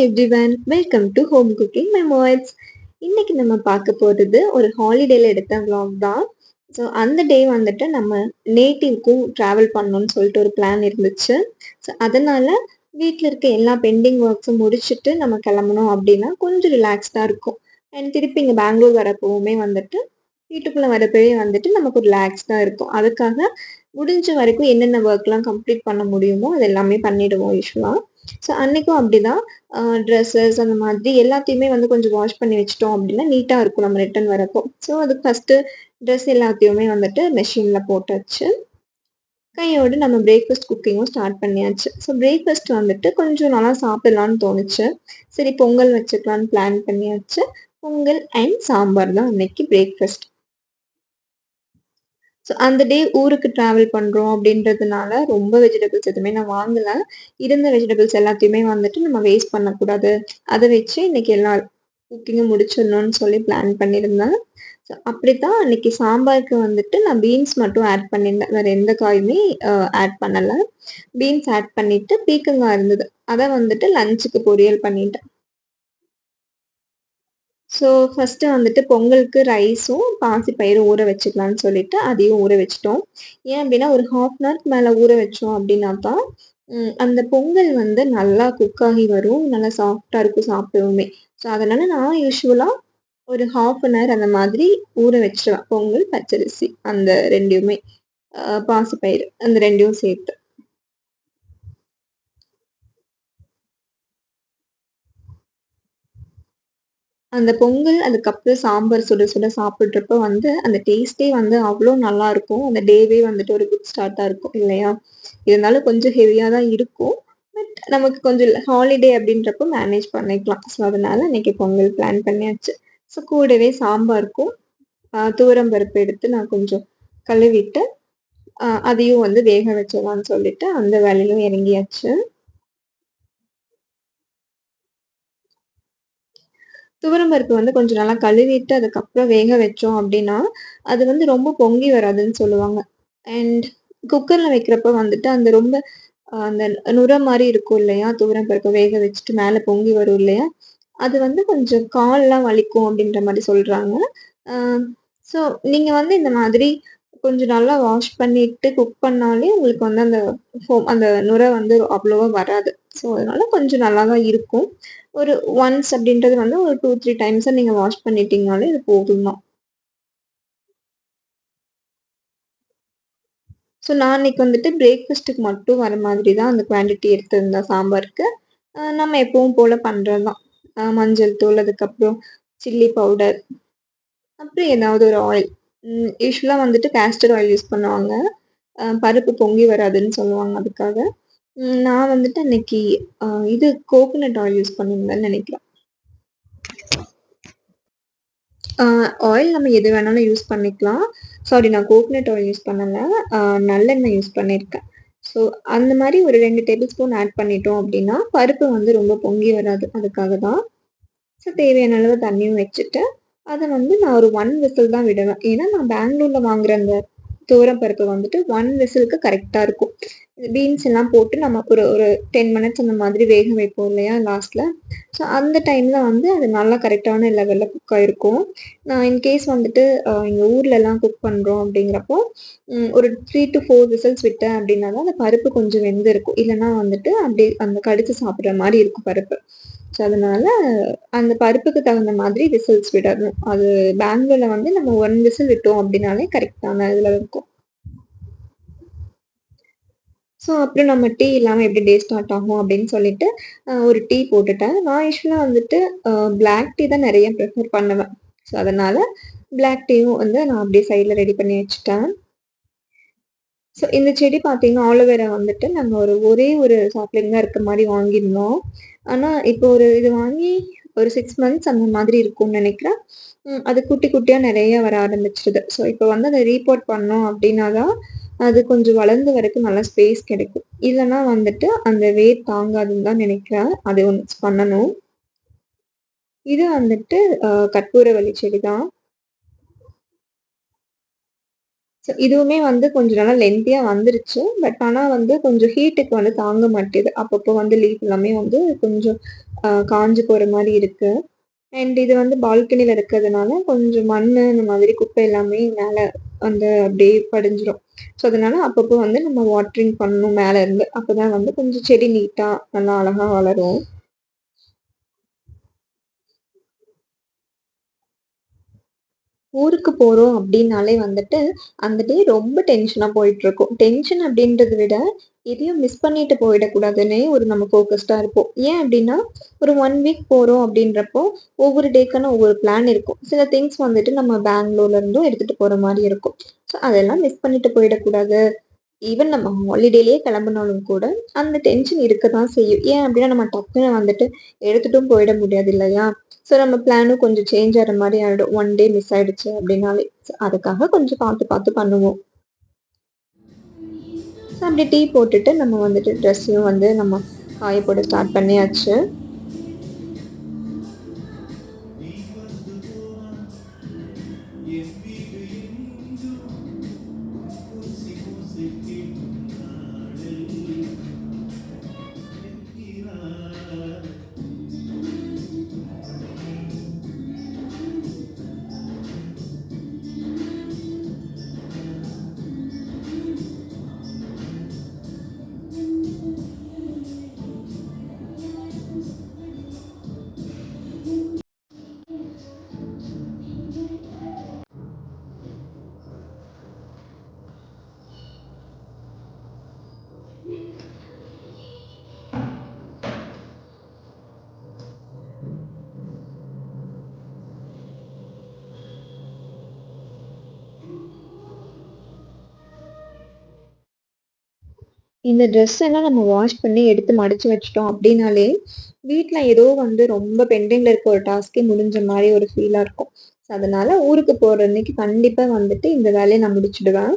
Hi everyone welcome to home cooking memoirs இன்னைக்கு நம்ம பார்க்க போகிறது ஒரு ஹாலிடேல எடுத்த விளாக் தான். ஸோ அந்த டே வந்துட்டு நம்ம நேட்டிவ்க்கும் ட்ராவல் பண்ணணும்னு சொல்லிட்டு ஒரு பிளான் இருந்துச்சு. ஸோ அதனால வீட்டில் இருக்க எல்லா பெண்டிங் ஒர்க்ஸும் முடிச்சுட்டு நம்ம கிளம்பணும் அப்படின்னா கொஞ்சம் ரிலாக்ஸ்டாக இருக்கும். அண்ட் திருப்பி இங்கே பெங்களூர் வரப்போவுமே வந்துட்டு வீட்டுக்குள்ளே வரப்பவே வந்துட்டு நமக்கு ரிலாக்ஸ்டாக இருக்கும். அதுக்காக முடிஞ்ச வரைக்கும் என்னென்ன ஒர்க்லாம் கம்ப்ளீட் பண்ண முடியுமோ அது எல்லாமே பண்ணிடுவோம் யூஸ்வலாக ஸோ அன்னைக்கும் அப்படிதான். ட்ரெஸ்ஸஸ் அந்த மாதிரி எல்லாத்தையுமே வந்து கொஞ்சம் வாஷ் பண்ணி வச்சிட்டோம் அப்படின்னா நீட்டாக இருக்கும் நம்ம ரிட்டர்ன் வரப்போ ஸோ அதுக்கு ஃபஸ்ட்டு ட்ரெஸ் எல்லாத்தையுமே வந்துட்டு மெஷினில் போட்டாச்சு. கையோடு நம்ம பிரேக்ஃபாஸ்ட் குக்கிங்கும் ஸ்டார்ட் பண்ணியாச்சு. ஸோ பிரேக்ஃபாஸ்ட் வந்துட்டு கொஞ்சம் நல்லா சாப்பிடலான்னு தோணுச்சு. சரி பொங்கல் வச்சுக்கலான்னு பிளான் பண்ணியாச்சு. பொங்கல் அண்ட் சாம்பார் தான் அன்னைக்கு பிரேக்ஃபாஸ்ட் ஸோ அந்த டே ஊருக்கு ட்ராவல் பண்ணுறோம் அப்படின்றதுனால ரொம்ப வெஜிடபிள்ஸ் எதுவுமே நான் வாங்கலை. இருந்த வெஜிடபிள்ஸ் எல்லாத்தையுமே வந்துட்டு நம்ம வேஸ்ட் பண்ணக்கூடாது. அதை வச்சு இன்னைக்கு எல்லா குக்கிங்கும் முடிச்சிடணும்னு சொல்லி பிளான் பண்ணியிருந்தேன். ஸோ அப்படி தான் அன்னைக்கு சாம்பாருக்கு வந்துட்டு நான் பீன்ஸ் மட்டும் ஆட் பண்ணியிருந்தேன். வேறு எந்த காயுமே ஆட் பண்ணலை. பீன்ஸ் ஆட் பண்ணிவிட்டு பீக்கங்காய் இருந்தது. அதை வந்துட்டு லஞ்சுக்கு பொரியல் பண்ணிட்டேன். ஸோ ஃபஸ்ட்டு வந்துட்டு பொங்கலுக்கு ரைஸும் பாசிப்பயிரும் ஊற வச்சுக்கலான்னு சொல்லிட்டு அதையும் ஊற வச்சிட்டோம். ஏன் அப்படின்னா ஒரு ஹாஃப் அன் ஹவர்க்கு மேலே ஊற வச்சோம் அப்படின்னா தான் அந்த பொங்கல் வந்து நல்லா குக் ஆகி வரும். நல்லா சாஃப்டாக இருக்கும் சாப்பிடவுமே. ஸோ அதனால் நான் யூஸ்வலாக ஒரு ஹாஃப் அன் ஹவர் அந்த மாதிரி ஊற வச்சிருவேன். பொங்கல் பச்சரிசி அந்த ரெண்டையுமே பாசிப்பயிறு அந்த ரெண்டையும் சேர்த்து. அந்த பொங்கல் அதுக்கப்புறம் சாம்பார் சுட சுட சாப்பிட்றப்ப வந்து அந்த டேஸ்ட்டே வந்து அவ்வளோ நல்லா இருக்கும் அந்த டேவே வந்துட்டு ஒரு குட் ஸ்டார்ட்டாக இருக்கும் இல்லையா? இருந்தாலும் கொஞ்சம் ஹெவியாக தான் இருக்கும். பட் நமக்கு கொஞ்சம் ஹாலிடே அப்படின்றப்போ மேனேஜ் பண்ணிக்கலாம். ஸோ அதனால இன்னைக்கு பொங்கல் பிளான் பண்ணியாச்சு. ஸோ கூடவே சாம்பாருக்கும் தூரம் துவரம் பருப்பு எடுத்து நான் கொஞ்சம் கழுவிட்டு அதையும் வந்து வேக வச்சிடலாம்னு சொல்லிட்டு அந்த வேலையிலும் இறங்கியாச்சு. துவரம் பருப்பு வந்து கொஞ்சம் நல்லா கழுவிட்டு அதுக்கப்புறம் வேக வச்சோம் அப்படின்னா அது வந்து ரொம்ப பொங்கி வராதுன்னு சொல்லுவாங்க. அண்ட் குக்கரில் வைக்கிறப்ப வந்துட்டு அந்த ரொம்ப அந்த நுரை மாதிரி இருக்கும் இல்லையா? துவரம் பருப்பு வேக வச்சுட்டு மேலே பொங்கி வரும் இல்லையா? அது வந்து கொஞ்சம் கால்லாம் வலிக்கும் அப்படின்ற மாதிரி சொல்கிறாங்க ஸோ நீங்கள் வந்து இந்த மாதிரி கொஞ்சம் நல்லா வாஷ் பண்ணிட்டு குக் பண்ணாலே உங்களுக்கு வந்து அந்த ஃபோ- அந்த நுரை வந்து அவ்வளோவா வராது. ஸோ அதனால் கொஞ்சம் நல்லா தான் இருக்கும். ஒரு ஒன்ஸ் அப்படின்றது வந்து ஒரு டூ த்ரீ டைம்ஸாக நீங்கள் வாஷ் பண்ணிட்டீங்கனாலே இது போதும் தான் ஸோ நான் இன்றைக்கி வந்துட்டு பிரேக்ஃபாஸ்ட்டுக்கு மட்டும் வர மாதிரி தான் அந்த குவான்டிட்டி எடுத்திருந்தேன் சாம்பாருக்கு. நம்ம எப்பவும் போல் பண்ணுறது தான் மஞ்சள் தூள் அதுக்கப்புறம் சில்லி பவுடர் அப்புறம் ஏதாவது ஒரு ஆயில் யூஸ்வலாக வந்துட்டு கேஸ்டர் ஆயில் யூஸ் பண்ணுவாங்க. பருப்பு பொங்கி வராதுன்னு சொல்லுவாங்க அதுக்காக. நான் வந்துட்டு இன்னைக்கு இது கோகோனட் ஆயில் யூஸ் பண்ணியிருந்தேன்னு நினைக்கிறேன். ஆயில் நம்ம எது வேணாலும் யூஸ் பண்ணிக்கலாம். சாரி நான் கோகோனட் ஆயில் யூஸ் பண்ணலை. நல்லெண்ணெய் யூஸ் பண்ணியிருக்கேன். ஸோ அந்த மாதிரி ஒரு ரெண்டு டேபிள் ஸ்பூன் ஆட் பண்ணிட்டோம் அப்படின்னா பருப்பு வந்து ரொம்ப பொங்கி வராது. அதுக்காக தான். ஸோ தேவையான அளவு தண்ணியும் வச்சுட்டு அதை வந்து நான் ஒரு ஒன் விசில் தான் விடுவேன். ஏன்னா நான் பெங்களூரில் வாங்குற அந்த துவரம் பருப்பு வந்துட்டு ஒன் விசிலுக்கு கரெக்டாக இருக்கும். பீன்ஸ் எல்லாம் போட்டு நம்ம ஒரு ஒரு டென் மினிட்ஸ் அந்த மாதிரி வேக வைப்போம் இல்லையா லாஸ்ட்டில் ஸோ அந்த டைமில் வந்து அது நல்லா கரெக்டான லெவலில் குக் ஆகிருக்கும் நான் இன்கேஸ் வந்துட்டு எங்கள் ஊர்லலாம் குக் பண்ணுறோம் அப்படிங்கிறப்போ ஒரு த்ரீ டு ஃபோர் விசில்ஸ் விட்டேன் அப்படின்னா தான் அந்த பருப்பு கொஞ்சம் வெந்து இருக்கும் இல்லைன்னா வந்துட்டு அப்படியே அந்த கடித்து சாப்பிட்ற மாதிரி இருக்கும் பருப்பு. ஸோ அதனால அந்த பருப்புக்கு தகுந்த மாதிரி விசில்ஸ் விடணும். அது பேங்கில் வந்து நம்ம ஒன் விசில் விட்டோம் அப்படின்னாலே கரெக்டான இதில் இருக்கும். ஸோ அப்புறம் நம்ம டீ இல்லாமல் எப்படி டே ஸ்டார்ட் ஆகும் அப்படின்னு சொல்லிட்டு ஒரு டீ போட்டுட்டேன். நான் யூஸ்வலாக வந்துட்டு பிளாக் டீ தான் நிறைய ப்ரிஃபர் பண்ணுவேன். ஸோ அதனால பிளாக் டீயும் வந்து நான் அப்படியே சைடில் ரெடி பண்ணி வச்சுட்டேன். ஸோ இந்த செடி பார்த்தீங்கன்னா ஆலோவேரா வந்துட்டு நாங்கள் ஒரு ஒரே ஒரு சாப்ளிங் தான் இருக்க மாதிரி வாங்கியிருந்தோம். ஆனால் இப்போ ஒரு இது வாங்கி ஒரு சிக்ஸ் மந்த்ஸ் அந்த மாதிரி இருக்கும்னு நினைக்கிறேன். அது குட்டி குட்டியாக நிறைய வர ஆரம்பிச்சிருது. ஸோ இப்போ வந்து அதை ரீபோர்ட் பண்ணோம் அப்படின்னா தான் அது கொஞ்சம் வளர்ந்து வரைக்கும் நல்லா ஸ்பேஸ் கிடைக்கும். இல்லைன்னா வந்துட்டு அந்த வேர் தாங்காதுன்னு தான் நினைக்கிறேன். அது ஒன்று பண்ணணும். இது வந்துட்டு கற்பூரவள்ளி செடி தான். ஸோ இதுவுமே வந்து கொஞ்சம் நல்லா லென்த்தியாக வந்துருச்சு. பட் ஆனால் வந்து கொஞ்சம் ஹீட்டுக்கு வந்து தாங்க மாட்டேது. அப்பப்போ வந்து லீஃப் எல்லாமே வந்து கொஞ்சம் காஞ்சு போகிற மாதிரி இருக்குது அண்ட் இது வந்து பால்கனியில் இருக்கிறதுனால கொஞ்சம் மண் இந்த மாதிரி குப்பை எல்லாமே மேலே வந்து அப்படியே படிஞ்சிடும் ஸோ அதனால அப்பப்போ வந்து நம்ம வாட்ரிங் பண்ணணும் மேலே இருந்து. அப்போ தான் வந்து கொஞ்சம் செடி நீட்டாக நல்லா அழகாக வளரும். ஊருக்கு போகிறோம் அப்படின்னாலே வந்துட்டு, அந்த டே ரொம்ப டென்ஷனாக போயிட்டுருக்கும். டென்ஷன் அப்படின்றத விட, எதையும் மிஸ் பண்ணிட்டு போயிடக்கூடாதுன்னே ஒரு நம்ம ஃபோக்கஸ்டாக இருப்போம். ஏன் அப்படின்னா, ஒரு ஒன் வீக் போகிறோம் அப்படின்றப்போ, ஒவ்வொரு டேக்கான ஒவ்வொரு பிளான் இருக்கும். சில திங்ஸ் வந்துட்டு நம்ம பெங்களூர்லேருந்தும் எடுத்துகிட்டு போகிற மாதிரி இருக்கும். ஸோ அதெல்லாம் மிஸ் பண்ணிட்டு போயிடக்கூடாது. ஈவன் நம்ம ஹாலிடேலேயே கிளம்புனாலும் கூட, அந்த டென்ஷன் இருக்க தான் செய்யும். ஏன் அப்படின்னா, நம்ம டக்குன்னு வந்துட்டு எடுத்துட்டும் போயிட முடியாது இல்லையா? ஸோ நம்ம பிளானும் கொஞ்சம் சேஞ்ச் ஆகிற மாதிரி ஆகிடும் ஒன் டே மிஸ் ஆகிடுச்சு அப்படின்னாலே அதுக்காக கொஞ்சம் பார்த்து பார்த்து பண்ணுவோம் ஸோ அப்படி டீ போட்டுட்டு நம்ம வந்துட்டு ட்ரெஸ்ஸையும் வந்து நம்ம காய போட ஸ்டார்ட் பண்ணியாச்சு இந்த ட்ரெஸ் எல்லாம் நம்ம வாஷ் பண்ணி எடுத்து மடிச்சு வச்சுட்டோம் அப்படின்னாலே வீட்டில் ஏதோ வந்து ரொம்ப பெண்டிங்கில் இருக்க ஒரு டாஸ்க்கே முடிஞ்ச மாதிரி ஒரு ஃபீலாக இருக்கும். ஸோ அதனால் ஊருக்கு போகிற அன்னைக்கு கண்டிப்பாக வந்துட்டு இந்த வேலையை நான் முடிச்சுடுவேன்.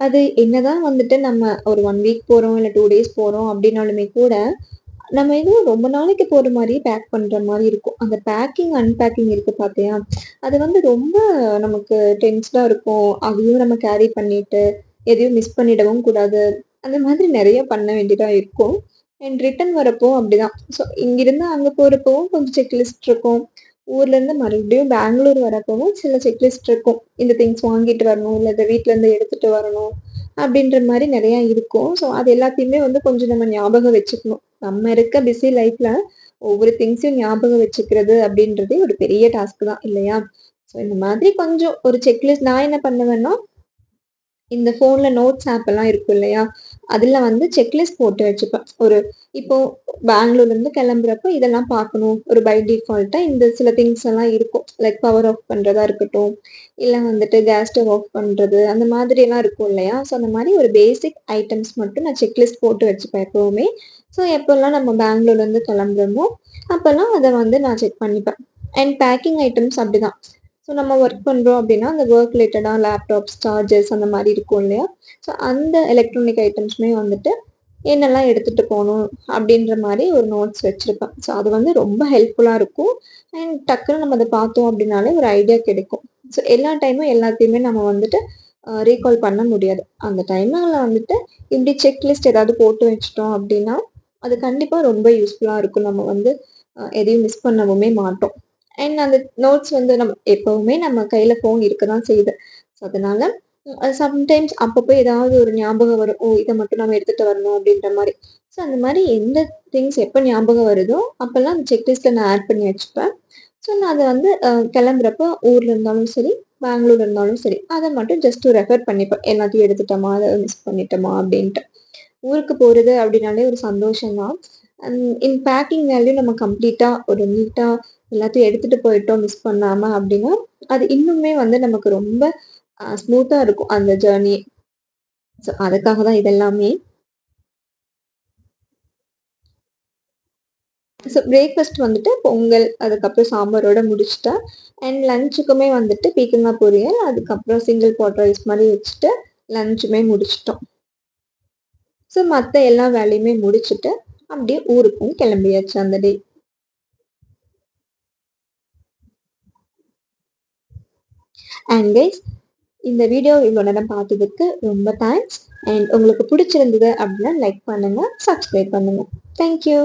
அது என்னதான் வந்துட்டு நம்ம ஒரு ஒன் வீக் போகிறோம் இல்லை டூ டேஸ் போகிறோம் அப்படின்னாலுமே கூட நம்ம எதுவும் ரொம்ப நாளைக்கு போகிற மாதிரியே பேக் பண்ணுற மாதிரி இருக்கும். அந்த பேக்கிங் அன்பேக்கிங் இருக்குது பார்த்தியா அது வந்து ரொம்ப நமக்கு டென்ஸ்டாக இருக்கும். அதையும் நம்ம கேரி பண்ணிட்டு எதையும் மிஸ் பண்ணிடவும் கூடாது. அந்த மாதிரி நிறைய பண்ண வேண்டியதாக இருக்கும். அண்ட் ரிட்டன் வரப்போ அப்படிதான். ஸோ இங்கிருந்து அங்கே போகிறப்பவும் கொஞ்சம் செக்லிஸ்ட் இருக்கும். ஊர்லேருந்து மறுபடியும் பெங்களூர் வரப்பவும் சில செக்லிஸ்ட் இருக்கும். இந்த திங்ஸ் வாங்கிட்டு வரணும் இல்லை இதை வீட்டிலேருந்து எடுத்துகிட்டு வரணும் அப்படின்ற மாதிரி நிறையா இருக்கும். ஸோ அது எல்லாத்தையுமே வந்து கொஞ்சம் நம்ம ஞாபகம் வச்சுக்கணும். நம்ம இருக்க பிஸி லைஃப்பில் ஒவ்வொரு திங்ஸையும் ஞாபகம் வச்சுக்கிறது அப்படின்றதே ஒரு பெரிய டாஸ்க் தான் இல்லையா? ஸோ இந்த மாதிரி கொஞ்சம் ஒரு செக்லிஸ்ட் நான் என்ன பண்ணுவேன்னா இந்த ஃபோனில் நோட்ஸ் ஆப் எல்லாம் இருக்கும் இல்லையா? அதில் வந்து செக்லிஸ்ட் போட்டு வச்சுப்பேன். ஒரு இப்போ பெங்களூர்லேருந்து கிளம்புறப்போ இதெல்லாம் பார்க்கணும். ஒரு பை டிஃபால்ட்டாக இந்த சில திங்ஸ் எல்லாம் இருக்கும். லைக் பவர் ஆஃப் பண்ணுறதா இருக்கட்டும், இல்லை வந்துட்டு கேஸ் ஸ்டவ் ஆஃப் பண்ணுறது அந்த மாதிரி எல்லாம் இருக்கும் இல்லையா? ஸோ அந்த மாதிரி ஒரு பேசிக் ஐட்டம்ஸ் மட்டும் நான் செக்லிஸ்ட் போட்டு வச்சுப்பேன் எப்போவுமே ஸோ எப்போல்லாம் நம்ம பெங்களூர்லேருந்து கிளம்புறோமோ, அப்போல்லாம் அதை வந்து நான் செக் பண்ணிப்பேன். அண்ட் பேக்கிங் ஐட்டம்ஸ் அப்படிதான். ஸோ நம்ம ஒர்க் பண்ணுறோம் அப்படின்னா அந்த ஒர்க் ரிலேட்டடாக லேப்டாப்ஸ் சார்ஜர்ஸ் அந்த மாதிரி இருக்கும் இல்லையா? ஸோ அந்த எலக்ட்ரானிக் ஐட்டம்ஸுமே வந்துட்டு என்னெல்லாம் எடுத்துகிட்டு போகணும் அப்படின்ற மாதிரி ஒரு நோட்ஸ் வச்சுருப்பேன். ஸோ அது வந்து ரொம்ப ஹெல்ப்ஃபுல்லாக இருக்கும். அண்ட் டக்குன்னு நம்ம அதை பார்த்தோம் அப்படின்னாலே ஒரு ஐடியா கிடைக்கும். ஸோ எல்லா டைமும் எல்லாத்தையுமே நம்ம வந்துட்டு ரீகால் பண்ண முடியாது. அந்த டைமில் வந்துட்டு இப்படி செக்லிஸ்ட் ஏதாவது போட்டு வச்சிட்டோம் அப்படின்னா அது கண்டிப்பாக ரொம்ப யூஸ்ஃபுல்லாக இருக்கும். நம்ம வந்து எதையும் மிஸ் பண்ணவுமே மாட்டோம். அண்ட் அந்த நோட்ஸ் வந்து நம்ம எப்போவுமே நம்ம கையில் ஃபோன் இருக்க தான் செய்யுது. ஸோ அதனால சம்டைம்ஸ் அப்பப்போ ஏதாவது ஒரு ஞாபகம் வரும். ஓ இதை மட்டும் நம்ம எடுத்துகிட்டு வரணும் அப்படின்ற மாதிரி. ஸோ அந்த மாதிரி எந்த திங்ஸ் எப்போ ஞாபகம் வருதோ அப்போல்லாம் அந்த செக்லிஸ்ட்டில் நான் ஆட் பண்ணி வச்சுப்பேன். ஸோ நான் அதை வந்து கிளம்புறப்போ ஊரில் இருந்தாலும் சரி பெங்களூர் இருந்தாலும் சரி அதை மட்டும் ஜஸ்ட் ரெஃபர் பண்ணிப்பேன். எல்லாத்தையும் எடுத்துட்டோமா அதை மிஸ் பண்ணிட்டோமா அப்படின்ட்டு. ஊருக்கு போகிறது அப்படின்னாலே ஒரு சந்தோஷம் தான் இன் பேக்கிங் வேல்யூ நம்ம கம்ப்ளீட்டாக ஒரு நீட்டாக எல்லாத்தையும் எடுத்துட்டு போயிட்டோம் மிஸ் பண்ணாமல் அப்படின்னா அது இன்னுமே வந்து நமக்கு ரொம்ப ஸ்மூத்தாக இருக்கும் அந்த ஜேர்னி ஸோ அதுக்காக தான் இதெல்லாமே. ஸோ பிரேக்ஃபாஸ்ட் வந்துட்டு பொங்கல் அதுக்கப்புறம் சாம்பாரோட முடிச்சுட்டா அண்ட் லஞ்சுக்குமே வந்துட்டு பீக்கங்காய் பொரியல் அதுக்கப்புறம் சிங்கிள் பாட் ரைஸ் மாதிரி வச்சுட்டு லஞ்சுமே முடிச்சிட்டோம். ஸோ மற்ற எல்லா வேலையுமே முடிச்சுட்டு அப்படியே ஊருக்கும் கிளம்பியாச்சு அந்த டே அண்ட் கைஸ் இந்த வீடியோ இவ்வளோ நேரம் பார்த்ததுக்கு ரொம்ப தேங்க்ஸ் அண்ட் உங்களுக்கு பிடிச்சிருந்தது அப்படின்னா லைக் பண்ணுங்கள் சப்ஸ்கிரைப் பண்ணுங்கள் தேங்க்யூ